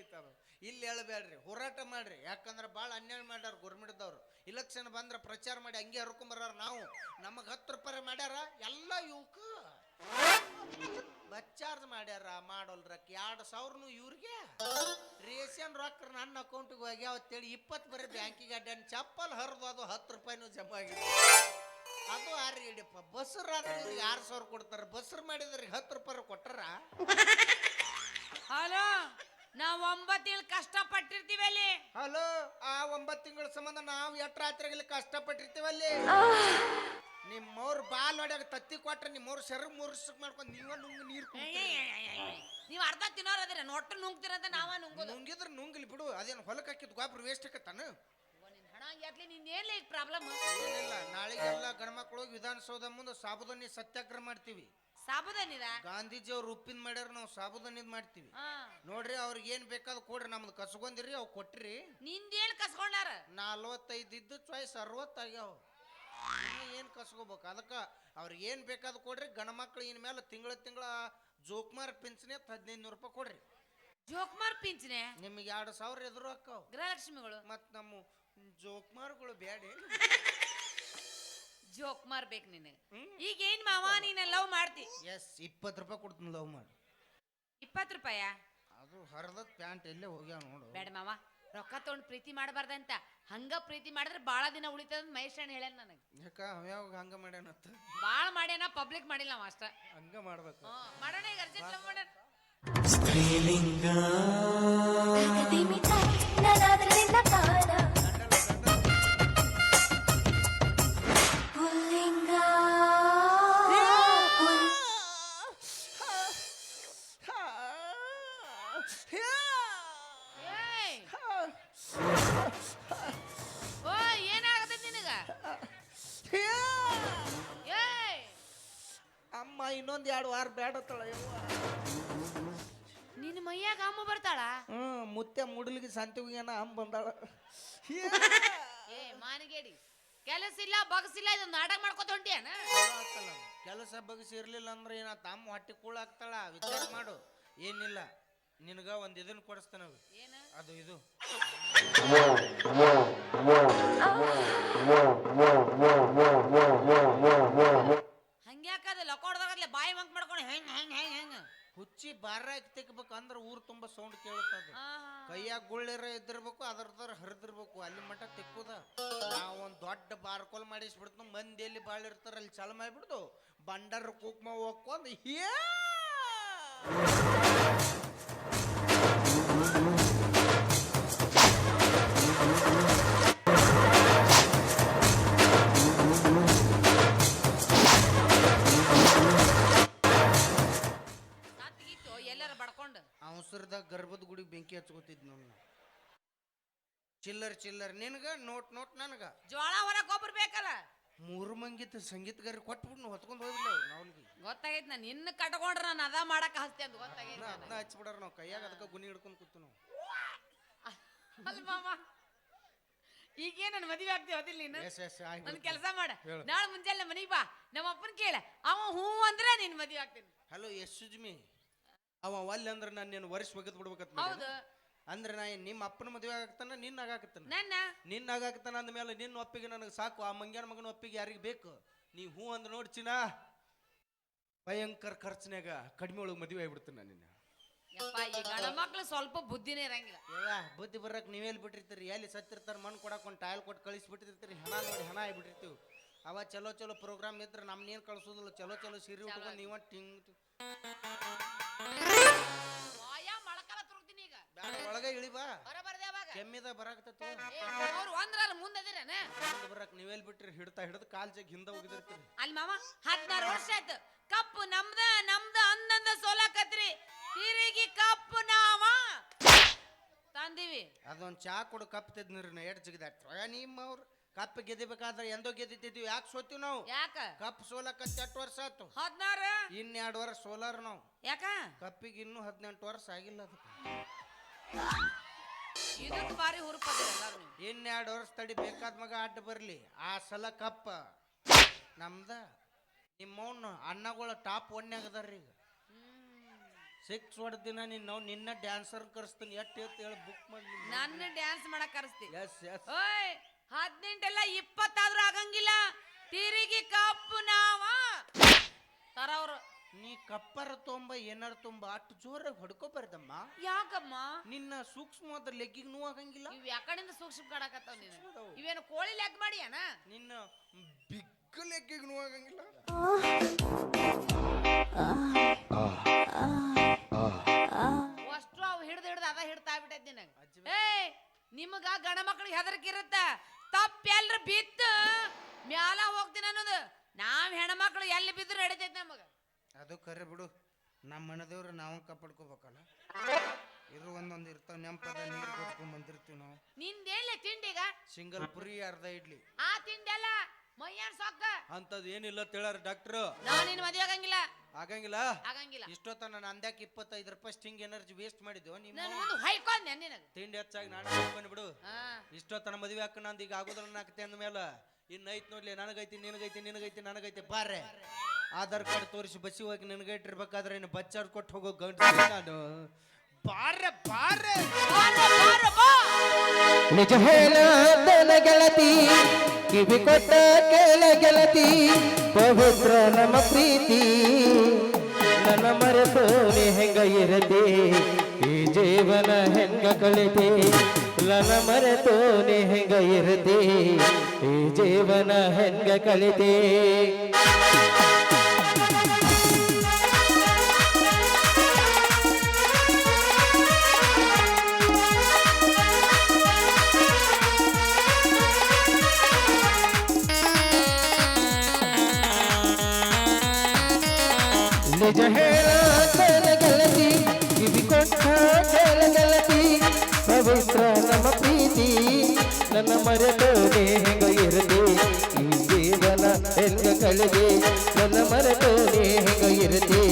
ಐತಾರ ಇಲ್ಲಿ ಹೇಳಬೇಡ್ರಿ, ಹೋರಾಟ ಮಾಡ್ರಿ. ಯಾಕಂದ್ರೆ ಭಾಳ ಅನ್ಯಾಯ ಮಾಡ್ಯಾರ ಗೌರ್ಮೆಂಟ್ದವ್ರು ಇಲೆಕ್ಷನ್ ಬಂದ್ರೆ ಪ್ರಚಾರ ಮಾಡಿ ಹಂಗೆ ಹರ್ಕೊಂಬರಾರ ನಾವು. ನಮಗೆ ಹತ್ತು ರೂಪಾಯಿ ಮಾಡ್ಯಾರ, ಎಲ್ಲ ಇವಕ್ಕ ಬಚ್ಚಾರ್ಜ್ ಮಾಡ್ಯಾರ ಮಾಡೋಲ್ರಕ್ ಎರಡು ಸಾವಿರನು ಇವ್ರಿಗೆ. ರೇಷನ್ ರೊಕ್ಕ ನನ್ನ ಅಕೌಂಟಿಗೆ ಹೋಗಿ ಅವತ್ತೇಳಿ ಇಪ್ಪತ್ತು ಬರೀ ಬ್ಯಾಂಕಿಗೆ ಅಡ್ಡ ಚಪ್ಪಲ್ ಹರಿದು ಅದು ಹತ್ತು ರೂಪಾಯಿನೂ ಜಮಾ ಆಗಿದೆ. ಅದು ಆರು ಇಡಿಯಪ್ಪ ಬಸ್ರ ಆದ್ರೆ ಆರು ಸಾವಿರ ಕೊಡ್ತಾರ. ಬಸ್ರು ಮಾಡಿದ್ರೆ ಹತ್ತು ರೂಪಾಯಿ ಕೊಟ್ಟಾರ? ಹಲೋ ನಾವ್ ಒಂಬತ್ತು ತಿಂಗಳು ಕಷ್ಟ ಪಟ್ಟಿರ್ತೀವಲ್ಲಿ ಹಲೋ ಆ ಒಂಬತ್ತು ತಿಂಗಳ ಸಂಬಂಧ ನಾವು ಎಷ್ಟು ಕಷ್ಟ ಕಷ್ಟಪಟ್ಟಿರ್ತೀವಲ್ಲಿ ನಿಮ್ಮವ್ರ ಬಾಲ್ ಹೊಡ್ಯಾಗ ತತ್ತಿ ಕೊಟ್ರೆ ನಿಮ್ಮವ್ರ ಶರೀರ ಮುರ್ಸಕ್ ಮಾಡ್ಕೊಂಡು ನೀವ ನುಂಗ್ ನೀರು ನೀವ್ ಅರ್ಧ ತಿನ್ನೋರ್ ನೊಟ್ಟ ಒಟ್ಟು ನುಂಗ್ತಿರಂತ ನಾವ ನುಂಗೋದು. ನುಂಗಿದ್ರೆ ನುಂಗ್ಲಿ ಬಿಡು. ಅದೇನು ಹೊಲಕ್ಕೆ ಹಾಕಿದ್ ಗೊಬ್ಬರ ವೇಸ್ಟ್ ಆಕತ್ತಾನ? ನಿನ್ ಹಣ ಎತ್ಲಿ ನಿನ್ ಏನ್ಲಿ ಪ್ರಾಬ್ಲಮ್ ಏನಿಲ್ಲ. ನಾಳೆಗೆಲ್ಲ ಗಣಮಕ್ಳು ಹೋಗಿ ವಿಧಾನಸೌಧ ಮುಂದೆ ಸಾಬುದಾನಿ ಸತ್ಯಾಗ್ರಹ ಮಾಡ್ತೀವಿ. ಸಾಬುದಾನಿದ? ಗಾಂಧೀಜಿ ಅವ್ರು ಉಪ್ಪಿನ ಮಾಡ್ಯಾರ ನಾವು ಸಾಬುದಾನಿದ್ ಮಾಡ್ತೀವಿ. ನೋಡ್ರಿ ಅವ್ರಿಗೆ ಏನ್ ಬೇಕಾದ್ ಕೊಡ್ರಿ ನಮ್ದು ಕಸ್ಕೊಂಡಿರಿ ಅವ್ ಕೊಟ್ರಿ. ನಿಂದೇನ್ ಕಸ್ಕೊಂಡಾರ? ನಲ್ವತ್ತೈದು ಇದ್ದು ಚಾಯ್ಸ್ ಅರವತ್ತಾಗ್ಯಾವ ಏನು ಕಸ್ಕೋಬೇಕು? ಅದಕ್ಕೆ ಅವ್ರಿಗೆ ಏನ್ ಬೇಕಾದ್ ಕೊಡ್ರಿ ಗಣಮಕ್ಳು ಇನ್ ಮೇಲೆ ತಿಂಗಳ ತಿಂಗಳ ಜೋಕ್ಮಾರ್ ಪಿಂಚಣಿ ಹದಿನೈದು ನೂರು ರೂಪಾಯಿ ಕೊಡ್ರಿ. ಜೋಕ್ಮಾರ್ ಪಿಂಚಣಿ? ನಿಮಗೆ ಎರಡು ಸಾವಿರ ಎದುರು ಹಾಕಾವ್. ಗೃಹಲಕ್ಷ್ಮಿಗಳು? ಮತ್ತು ನಮ್ಮ ಜೋಕ್ಮಾರ್ಗಳು ಬ್ಯಾಡಿ *laughs* ಜೋಕ್ಮಾರ್ ಬೇಕು ನಿನಗೆ ಈಗ ಏನ್ ಮಾವ ನೀನ ಲವ್ ಮಾಡ್ತಿ? ಎಸ್ ಇಪ್ಪತ್ತು ರೂಪಾಯಿ ಕೊಡ್ತೀನಿ ಲವ್ ಮಾಡಿ. ಇಪ್ಪತ್ತು ರೂಪಾಯ? ಅದು ಹರದ ಪ್ಯಾಂಟ್ ಎಲ್ಲೇ ಹೋಗ್ಯಾವ ನೋಡು. ಬೇಡ ಮಾವ ರೊಕ್ಕ ತಗೊಂಡ್ ಪ್ರೀತಿ ಮಾಡಬಾರ್ದಂತ. ಹಂಗ ಪ್ರೀತಿ ಮಾಡಿದ್ರೆ ಬಾಳ ದಿನ ಉಳಿತದ ಮಹೇಶ್ ಅಣ್ಣ ಹೇಳ್ಯಾನ ನನಗೆ. ಯಾಕ ಅವ್ಯಾವಾಗ ಹಂಗ ಮಾಡ್ಯಾನತ್ತ ಬಾಳ ಮಾಡ್ಯಾನ ಪಬ್ಲಿಕ್ ಮಾಡಿಲ್ಲ ಅವ ಅಷ್ಟ. ಹಂಗ ಮಾಡ್ಬೇಕು. ಮಾಡೋಣ ಈಗ ಅರ್ಜೆಂಟ್ ಲವ್ ಮಾಡೋಣ. ದಿಮಿತ ನನಾದ್ರಿಂದ ಕಾಲ ಅಮ್ಮ ಇನ್ನೊಂದ್ ಎರಡು ವಾರ ಬೇಡತ್ತಳ ಯವ್ವ ನಿನ್ನ ಮೈಯಾಗ ಅಮ್ಮ ಬರ್ತಾಳ ಹ್ಮ್ ಮುತ್ತೆ ಮುಡಲಿಗೆ ಸಂತಿಗೆ ಅಮ್ಮ ಬಂದಾಳ ಏ ಮಾನಗೇಡಿ ಕೆಲಸ ಇಲ್ಲ ಬಗಸಿಲ್ಲ ಇದು ನಾಟಕ ಮಾಡ್ಕೊತ ಹೊಂಟಿಯನ ಕೆಲಸ ಬಗ್ಸಿ ಇರ್ಲಿಲ್ಲ ಅಂದ್ರೆ ಏನ ತಮ್ಮ ಹೊಟ್ಟೆ ಕೂಳ ಹಾಕ್ತಾಳ ವಿಚಾರ ಮಾಡು ಏನಿಲ್ಲ ನಿನಗ ಒಂದ್ ಇದನ್ನ ಕೊಡಿಸ್ತಾನ ಏನ ಅದು ಇದು ಹೆಂಗ್ ಹೆಂಗ್ ಹೆಂಗ್ ಹೆಂಗ್? ಹುಚ್ಚಿ ಬಾರ ತೆಗಿಬೇಕು ಅಂದ್ರೆ ಊರು ತುಂಬಾ ಸೌಂಡ್ ಕೇಳುತ್ತದ. ಕೈಯಾಗ ಗುಳ್ಳಿರ ಇದ್ದಿರ್ಬೇಕು ಅದ್ರದ್ರ ಹರಿದಿರ್ಬೇಕು. ಅಲ್ಲಿ ಮಟ ತಿಕ್ಕುದ ನಾವು ಒಂದು ದೊಡ್ಡ ಬಾರ್ಕೋಲ್ ಮಾಡಿಸ್ಬಿಡ್ತು. ಮಂದಿ ಎಲ್ಲಿ ಬಾಳ ಇರ್ತಾರ ಅಲ್ಲಿ ಚಲ ಮಾಡಿಬಿಡ್ದು ಬಂಡರ್ ಕುಕ್ಮ ಹೋಗ್ಕೊಂಡು ಹೇ ಹಚ್ಕೋತಿದ್ ನಮ್ಮ ಚಿಲ್ಲರ್ ಚಿಲ್ಲರ್ ನಿನಗ ನೋಟ್ ನೋಟ್ ನನಗ. ಜೋಳ ಹೊರಕ್ ಒಬ್ರು ಬೇಕಲ್ಲ? ಮೂರು ಮಂಗಿತ ಸಂಗೀತಗಾರ ಕೊಟ್ಬಿಟ್ಟು ಹೊತ್ಕೊಂಡು ಹೋಗಿಲ್ಲ ನಾವ್ಲಿಗೆ. ಗೊತ್ತಾಗೈತ್ ನಾನು ನಿನ್ನ ಕಟ್ಕೊಂಡ್ರ ನಾನು ಅದ ಮಾಡಕ್ ಹಸ್ತೆ ಅಂತ ಗೊತ್ತಾಗೈತ್ ಅದನ್ನ ಹಚ್ಬಿಡಾರ ನಾವು ಕೈಯಾಗ ಅದಕ್ಕೆ ಗುಣಿ ಹಿಡ್ಕೊಂಡು ಕೂತು ನಾವು. ಈಗೇ ಮಾಮ. ಈಗೇನ್ ನನ್ನ ಮದುವೆ ಆಗ್ತೀವಿ ಅದಿಲ್ಲ ನೀನು? ಎಸ್ ಎಸ್ ನನ್ ಕೆಲಸ ಮಾಡ. ಹೇಳು. ನಾಳೆ ಮುಂಜಾನೆ ಮನೆಗೆ ಬಾ. ನಮ್ಮ ಅಪ್ಪನ ಕೇಳ. ಅವ ಹೂ ಅಂದ್ರೆ ನಿನ್ನ ಮದುವೆ ಆಗ್ತೀನಿ. ಹಲೋ ಎಸ್ ಸುಜ್ಮಿ. ಅವ ಅಲ್ಲಿ ಅಂದ್ರೆ ನಾನು ನಿನ್ನ ವರ್ಷ ಬಗ್ಗೆ ಬಿಡ್ಬೇಕಂತ ಹೌದು. ಅಂದ್ರೆ ನಾ ಏನ್ ನಿಮ್ಮ ಅಪ್ಪನ ಮದುವೆ ಆಗತ್ತನ ನಿನ್ನ ಆಗಾಕತ್ತಾನ ನನ್ನ? ನಿನ್ನ ಆಗಾಕತ್ತಾನ ಅಂದ ನಿನ್ನ ಒಪ್ಪಿಗೆ ನನಗೆ ಸಾಕು. ಆ ಮಂಗ್ಯಾನ ಮಗನ ಒಪ್ಪಿಗೆ ಯಾರಿಗೆ ಬೇಕು? ನೀ ಹೂ ಅಂದ್ರೆ ನೋಡ್ಚಿನ ಭಯಂಕರ ಖರ್ಚಿನಾಗ ಕಡಿಮೆ ಒಳಗೆ ಮದುವೆ ಆಗ್ಬಿಡ್ತೀನಿ ನಾನು ನಿನ್ನ. ಯಪ್ಪ ಈ ಮಕ್ಳು ಸ್ವಲ್ಪ ಬುದ್ಧಿನೇ ಇರಂಗಿಲ್ಲ. ಯವ್ವ ಬುದ್ಧಿ ಬರಕ್ ನೀವೆಲ್ಲಿ ಬಿಟ್ಟಿರ್ತೀರಿ? ಎಲ್ಲಿ ಸತ್ತಿರ್ತಾರ ಮಣ್ಣು ಕೊಡಕ್ ಒಂದು ಟೈಲ್ ಕೊಟ್ಟು ಕಳಿಸ್ಬಿಟ್ಟಿರ್ತೀರಿ? ಹಣ ನೋಡಿ ಹಣ ಆಗಿಬಿಟ್ಟಿರ್ತೀವಿ. ಅವ ಚಲೋ ಚಲೋ ಪ್ರೋಗ್ರಾಮ್ ಇದ್ರೆ ನಮ್ನೇನು ಕಳ್ಸೋದಿಲ್ಲ. ಚಲೋ ಚಲೋ ಸೀರೆ ಉಟ್ಕೊಂಡು ನೀವ ಟಿಂಗ್ ಒಳಗೆ ಇಳಿ ಬಾ. ಬರ ಬರ್ದೆ ಅವಾಗ. ಕೆಮ್ಮಿದ ಬರಾಕತ್ತ ಅವ್ರು ಒಂದ್ರ ಮುಂದದಿರನ? ಮುಂದೆ ಬರಕ್ ನೀವೆಲ್ ಬಿಟ್ರಿ? ಹಿಡ್ತಾ ಹಿಡ್ದು ಕಾಲ್ ಜಗ್ ಹಿಂದೆ ಹೋಗಿದಿರ್ತೀರಿ. ಅಲ್ಲಿ ಮಾವ ಹದಿನಾರು ವರ್ಷ ಆಯ್ತು. ಕಪ್ಪು ನಮ್ದ ನಮ್ದ ಅಂದಂದ ಸೋಲಾಕತ್ರಿ. ತಿರುಗಿ ಕಪ್ಪು ನಾವ. ತಂದಿವಿ. ಅದೊಂದು ಚಾ ಕೊಡು ಕಪ್ ತೆದ್ನಿರಿ ನಾ ಎಡ್ ಜಿಗಿದಾಟ್ರ ನಿಮ್ಮ ಅವ್ರು ಕಪ್ ಗೆದಿಬೇಕಾದ್ರೆ ಎಂದೋ ಗೆದ್ದಿದ್ದೀವಿ ಯಾಕೆ ಸೋತೀವಿ ನಾವು? ಯಾಕ? ಕಪ್ ಸೋಲಕ್ಕ ಎಷ್ಟು ವರ್ಷ ಆಯ್ತು? ಹದಿನಾರು? ಇನ್ನೆರಡು ವರ್ಷ ಸೋಲಾರ್ ನಾವು. ಯಾಕ? ಕಪ್ಪಿಗೆ ಇನ್ನೂ ಹದಿನೆಂಟು ವರ್ಷ ಆಗಿಲ್ಲ ಅದಕ್ಕೆ. ಇದಕ್ಕೆ ಬಾರಿ ಹುರುಪದಿರ ಎಲ್ಲಾರು ನೀವು ಇನ್ನೆರಡು ವರ್ಷ ತಡಿ ಬೇಕಾದ ಮಗ ಅಡ್ಡ ಬರ್ಲಿ. ಆ ಸಲ ಕಪ್ಪ. ನಮ್ದ ನಿಮ್ಮವ್ನ ಅಣ್ಣಗಳ ಟಾಪ್ ಒನ್ಯಾಗ ಅದಾರ್ರಿ ಈಗ. ಸಿಕ್ಸ್ ಹೊಡೆದ ದಿನ ನಿನ್ನ ನಿನ್ನ ಡ್ಯಾನ್ಸರ್ ಕರೆಸ್ತೀನಿ ಎಟ್ಟು ಎತ್ತು ಹೇಳಿ ಬುಕ್ ಮಾಡಿ ನನ್ನ. ಡ್ಯಾನ್ಸ್ ಮಾಡಕ್ ಕರೆಸ್ತಿ. ಎಸ್ ಎಸ್ ಓಯ್ ಹದಿನೆಂಟೆಲ್ಲ ಇಪ್ಪತ್ತಾದ್ರೂ ಆಗಂಗಿಲ್ಲ. ತಿರುಗಿ ಕಪ್ಪು ನಾವ. ತರವ್ರು ನೀ ಕಪ್ಪರ ತೊಂಬ ಏನಾರ ತುಂಬ ಅಷ್ಟು ಜೋರಾಗಿ ಹೊಡ್ಕೊಬಾರ್ದಮ್ಮ. ಯಾಕಮ್ಮ? ನಿನ್ನ ಸೂಕ್ಷ್ಮವಾದ ಲೆಗ್ಗಿಗೆ ನೋವು ಆಗಂಗಿಲ್ಲ ಇವ್ ಯಾಕಡೆಯಿಂದ ಸೂಕ್ಷ್ಮ ಕಾಡಕತ್ತಾವ ನೀನು? ಇವೇನು ಕೋಳಿ ಲೆಗ್ ಮಾಡಿ ಅಣ್ಣ ನಿನ್ನ ಬಿಗ್ ಲೆಗ್ಗಿಗೆ ನೋವು ಆಗಂಗಿಲ್ಲ ಅಷ್ಟು ಅವು ಹಿಡ್ದು ಹಿಡ್ದು ಅದ ಹಿಡ್ತಾ ಬಿಟ್ಟೈತಿ ನಿನಗ. ಅಜ್ಜಿ ಏಯ್ ನಿಮಗ ಗಂಡ ಮಕ್ಳಿಗೆ ಹೆದರಿಕೆ ಇರುತ್ತ ತಪ್ಪ ಎಲ್ರ ಬಿತ್ತು. ಮ್ಯಾಲ ಹೋಗ್ತೀನಿ ಅನ್ನೋದು. ನಾವ್ ಹೆಣ್ಮಕ್ಳು ಎಲ್ಲಿ ಬಿದ್ರು ನಡೀತೈತಿ ನಮಗ. ಅದು ಕರೆ ಬಿಡು. ನಮ್ಮ ಮನೆದೇವ್ರು ನಾವು ಕಾಪಾಡ್ಕೋಬೇಕಲ್ಲ? ಇರು ಒಂದೊಂದು ಇರ್ತಾವ ನೆಂಪದ ನೀರು ಕೊಟ್ಕೊಂಡ್ ಬಂದಿರ್ತೀವಿ ನಾವು. ನಿಂದೇನ್ಲೆ ತಿಂಡಿಗ? ಸಿಂಗಲ್ ಪುರಿ ಅರ್ಧ ಇಡ್ಲಿ. ಆ ತಿಂಡೆಲ್ಲ ಮೈಯಾರ ಮೈಯಾನ್ ಸೊಕ್ಕ. ಅಂತದ್ ಏನಿಲ್ಲ ತಿಳಾರ ಡಾಕ್ಟ್ರು. ನಾನು ನಿನ್ನ ಮದ್ವೆ ಆಗಂಗಿಲ್ಲ. ಆಗಂಗಿಲ್ಲ? ಆಗಂಗಿಲ್ಲ. ಇಷ್ಟೊತ್ತ ನಾನು ಅಂದ್ಯಾಕ ಇಪ್ಪತ್ತೈದು ರೂಪಾಯಿ ಸ್ಟಿಂಗ್ ಎನರ್ಜಿ ವೇಸ್ಟ್ ಮಾಡಿದ್ವು ನಿಮ್ಮ ನಾನು ಮುಂದೆ ಹೊಯ್ಕೊಂಡೆ ನಿನಗ. ತಿಂಡಿ ಹೆಚ್ಚಾಗಿ ನಾನು ಹಾಕೊಂಡು ಬಿಡು. ಹಾ. ಇಷ್ಟೊತ್ತನ ಮದುವೆ ಹಾಕ ನಂದು ಈಗ ಆಗೋದ್ರ ಹಾಕ್ತೆ ಅಂದ ಮೇಲೆ. ಇನ್ನು ಐತ್ ನೋಡ್ಲಿ ನನಗೈತಿ ನಿನಗೈತಿ ನಿನಗೈತಿ ನನಗೈತಿ ಬಾರೆ ಆಧಾರ್ ಕಾರ್ಡ್ ತೋರಿಸಿ ಬಸ್ಸಿ ಹೋಗಿ ನಿನಗೈಟಿರ್ಬೇಕಾದ್ರೆ ಏನು ಬಚ್ಚಾಡ್ ಕೊಟ್ಟು ಹೋಗೋ ಗಂಟು ನಾನು. ಬಾರೆ ಬಾರೆ ಬಾರೋ, ಬಾರೋ, ಬಾ. ನಿಜ ಹೇಳ ಗೆಳತಿ ಕಿವಿ ಕೊಟ್ಟ ಕೇಳ ಗೆಳತಿ ಪವಿತ್ರ ನಮ್ಮ ಪ್ರೀತಿ. ನನ್ನ ಮರೆತು ನೀ ಹೆಂಗ ಇರತಿ? ಈ ಜೀವನ ಹೆಂಗ ಕಳಿತಿ? ನನ್ನ ಮರೆತು ನೀ ಹೆಂಗ ಇರತಿ? ಈ ಜೀವನ ಹೆಂಗ ಕಳಿತಿ? ನಿಜ ಹೇಳ ಗೆಳತಿ ಕಿವಿ ಕೊಟ್ಟ ಕೇಳ ಗೆಳತಿ ಪವಿತ್ರ ನಮ್ಮ ಪ್ರೀತಿ ನನ್ನ ಮರೆತೋದೆ ಹೆಂಗ ಇರಲಿ ಈ ಜೀವನ ಹೆಂಗ ಕಳೆದೆ ನನ್ನ ಮರೆತೋದೆ ಹೆಂಗ ಇರಲಿ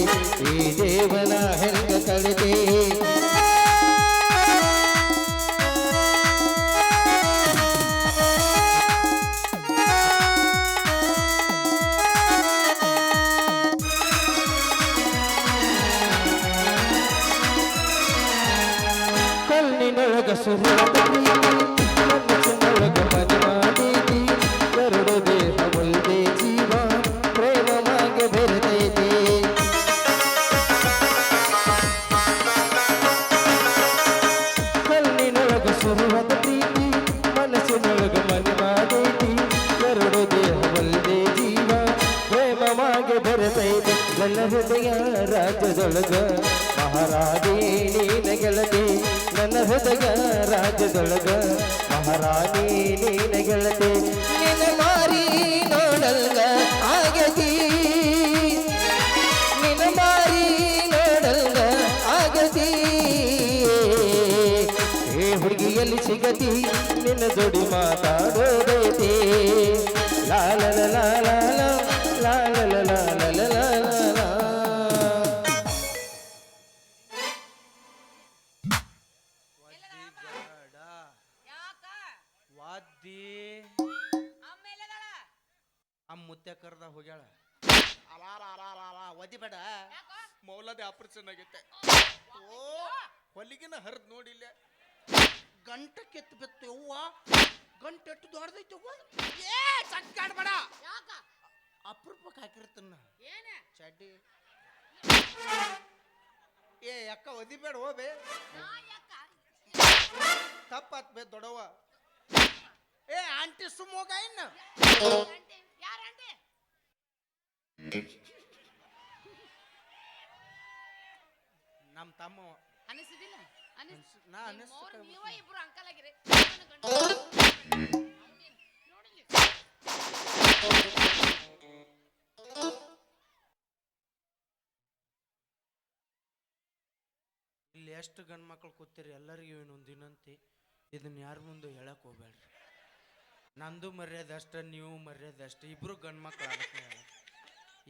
ಈ ದೇವನ ಹೆಂಗ Sure. ಕರ್ದ ಹೋಗ್ಯಾಳ ಅಲಾರ ಅಲಾರ ಅಲ ಒದಿ ಬೇಡ ಯಾಕೋ ಮೌಲದ ಆಪರೇಷನ್ ಆಗೈತೆ ಓ ಹೊಲಿಗಿನ ಹರಿದ್ ನೋಡಿಲ್ಲ ಗಂಟ ಕೆತ್ತ ಬಿತ್ತು ಯವ್ವ ಎಷ್ಟು ದೊಡ್ಡದೈತೆ ಅವ್ವ ಏ ಚಟ್ಕಾಡ್ಬೇಡ ಯಾಕ? ಅಪರೂಪಕ್ಕೆ ಹಾಕಿರ್ತನ ಏನ? ಚಡ್ಡಿ. ಏ ಅಕ್ಕ ಒದಿಬೇಡ ಹೋಬೆ ತಪ್ಪಾತ್ ಬೇ ದೊಡವ ಏ ಆಂಟಿ ಇನ್ನು. ಆಂಟಿ? ಯಾರ ಆಂಟಿ? ನಮ್ಮ ತಮ್ಮ ಅನಿಸಿದಿಲ್ಲ ಅನಿಸ್ ಅನ್ಸ್- ನಾ ಕರೆ ನೀವ ಇಬ್ರು ಅಂಕಲ್ ಆಗಿರಿ. ಇಲ್ಲಿ ಎಷ್ಟು ಗಂಡು ಮಕ್ಕಳು ಕೂತಿರಿ, ಎಲ್ಲರಿಗೂ ಏನೊಂದು ವಿನಂತಿ. ಇದನ್ನ ಯಾರ ಮುಂದೆ ಹೇಳಕ್ ಹೋಗ್ಬೇಡ್ರಿ. ನಂದು ಮರ್ಯಾದೆ ಅಷ್ಟ, ನೀವು ಮರ್ಯಾದೆ ಅಷ್ಟ, ಇಬ್ರು ಗಂಡು ಮಕ್ಳು ಅದಕ್ಕೆ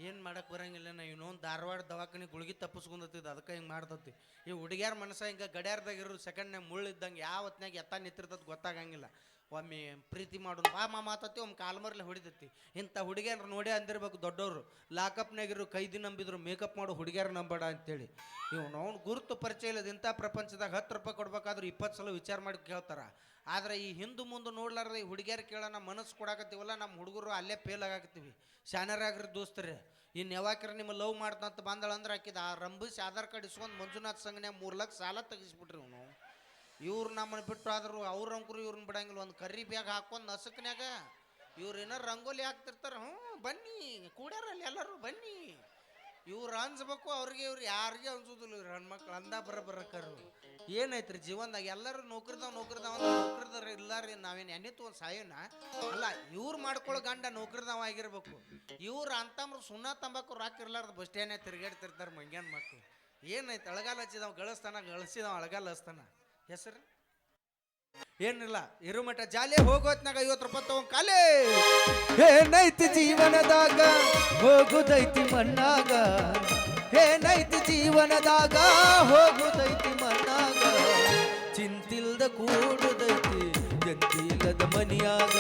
ಏನು ಮಾಡಕ್ ಬರಂಗಿಲ್ಲ, ನಾ ಇನ್ನೊಂದು ಧಾರವಾಡ ದವಾಖಾನೆ ಗುಳಿಗೆ ತಪ್ಪಿಸ್ಕೊಂಡತ್ತಿದ್ದು, ಅದಕ್ಕೆ ಹಿಂಗೆ ಮಾಡ್ತತಿ ಈ ಹುಡುಗ್ಯಾರ ಮನಸ್ಸ ಹಿಂಗೆ ಗಡ್ಯಾರ್ದಾಗಿರೋ ಸೆಕೆಂಡ್ನಾಗ ಮುಳ್ಳು ಇದ್ದಂಗೆ ಯಾವ ಹೊತ್ನಾಗ ಎತ್ತ ನಿಂತಿರ್ತದ ಗೊತ್ತಾಗಂಗಿಲ್ಲ. ಒಮ್ಮೆ ಪ್ರೀತಿ ಮಾಡೋದು ಬಾ ಮಾ ಮಾತತಿ ಒಮ್ಮೆ ಕಾಲ್ಮರ್ಲೆ ಹೊಡಿತೈತಿ. ಇಂಥ ಹುಡುಗಿಯರು ನೋಡಿ ಅಂದಿರ್ಬೇಕು ದೊಡ್ಡವರು. ಲಾಕಪ್ನಾಗಿರೋ ಕೈದಿ ನಂಬಿದ್ರು, ಮೇಕಪ್ ಮಾಡೋ ಹುಡುಗಿಯರು ನಂಬೇಡ ಅಂತೇಳಿ. ಇವ್ ಅವ್ನು ಗುರುತು ಪರಿಚಯ ಇಲ್ಲದ ಇಂಥ ಪ್ರಪಂಚದಾಗ ಹತ್ತು ರೂಪಾಯಿ ಕೊಡ್ಬೇಕಾದ್ರೂ ಇಪ್ಪತ್ತು ಸಲ ವಿಚಾರ ಮಾಡಿ ಕೇಳ್ತಾರೆ. ಆದ್ರೆ ಈ ಹಿಂದೂ ಮುಂದೆ ನೋಡ್ಲಾರ್ದ ಈ ಹುಡುಗಿಯರು ಕೇಳೋಣ ಮನಸ್ಸು ಕೊಡಾಕತ್ತೀವಲ್ಲ, ನಮ್ಮ ಹುಡುಗರು ಅಲ್ಲೇ ಫೇಲ್ ಆಗಾಕತ್ತೀವಿ. ಶಾನರಾಗ್ರಿ ದೋಸ್ತರೇ ಇನ್ನು ಯಾವಾಕ್ರ ನಿಮ್ಮ ಲವ್ ಮಾಡ್ತಂತ ಬಂದಳಂದ್ರೆ ಆಕಿದ ಆ ರಂಭಿಸಿ ಆಧಾರ್ ಕಾರ್ಡ್ ಇಸ್ಕೊಂಡು ಮಂಜುನಾಥ್ ಸಂಘನ್ಯಾಗ ಮೂರು ಲಕ್ಷ ಸಾಲ ತೆಗಿಸ್ಬಿಟ್ರಿ ಅವನು ಇವ್ರು ನಮ್ಮನ್ನ ಬಿಟ್ಟು ಆದರೂ ಅವ್ರ ಅಂಕರು ಇವ್ರನ್ನ ಬಿಡಂಗಿಲ್ಲ. ಒಂದು ಕರಿ ಬ್ಯಾಗ್ ಹಾಕೊಂಡು ನಸಕ್ನ್ಯಾಗ ಇವ್ರು ಏನಾರು ರಂಗೋಲಿ ಹಾಕ್ತಿರ್ತಾರೆ. ಹ್ಞೂ, ಬನ್ನಿ, ಕೂಡ್ಯಾರಲ್ಲಿ ಎಲ್ಲರೂ ಬನ್ನಿ. ಇವ್ರು ಅನ್ಸ್ಬೇಕು, ಅವ್ರಿಗೆ ಇವ್ರು ಯಾರಿಗೆ ಅನ್ಸೋದಿಲ್ಲ. ಇವ್ರು ಹೆಣ್ಮಕ್ಳು ಅಂದ ಬರ ಬರಕರು ಏನೈತ್ರಿ ಜೀವನದಾಗ? ಎಲ್ಲರೂ ನೌಕರಿದಾವ್ ನೌಕರಿದಾವ ನೌಕರಿದಾರ ಇಲ್ಲಾರಿ, ನಾವೇನು ಎಣ್ಣೆ ಒಂದು ಸಾಯೋಣ ಅಲ್ಲ, ಇವ್ರು ಮಾಡ್ಕೊಳ್ಳೋ ಗಂಡ ನೌಕರಿದಾವ ಆಗಿರ್ಬೇಕು. ಇವ್ರು ಅಂತಂಬ್ರು ಸುಣ್ಣ ತಂಬಾಕು ರಾಕ್ ಇರ್ಲಾರ್ದ ಬಸ್ ಸ್ಟ್ಯಾಂಡ್ ತಿರ್ಗಾಡ್ತಿರ್ತಾರೆ ಮಂಗ್ಯಾನ ಮಕ್ಕಳು ಏನೈತೆ ಅಳಗಾಲ ಹಚ್ಚಿದವ, ಗಳಿಸ್ತಾನ, ಗಳಿಸಿದವ, ಅಳಗಾಲ ಹಚ್ತಾನ? ಹೆಸರು? ಏನಿಲ್ಲ ಇರು ಮಠ ಜಾಲಿ ಹೋಗೋತ್ನಾಗ ಐವತ್ತು ರೂಪಾಯಿ ತಗೊಂಡ್ ಕಾಲೇ. ಏನೈತಿ ಜೀವನದಾಗ, ಹೋಗುದೈತಿ ಮಣ್ಣಾಗ. ಏನೈತಿ ಜೀವನದಾಗ, ಹೋಗುದೈತಿ ಮಣ್ಣಾಗ. ಚಿಂತಿಲ್ದ ಕೂಡುದೈತಿ ಜಂತಿಲ್ಲದ ಮನಿಯಾಗ.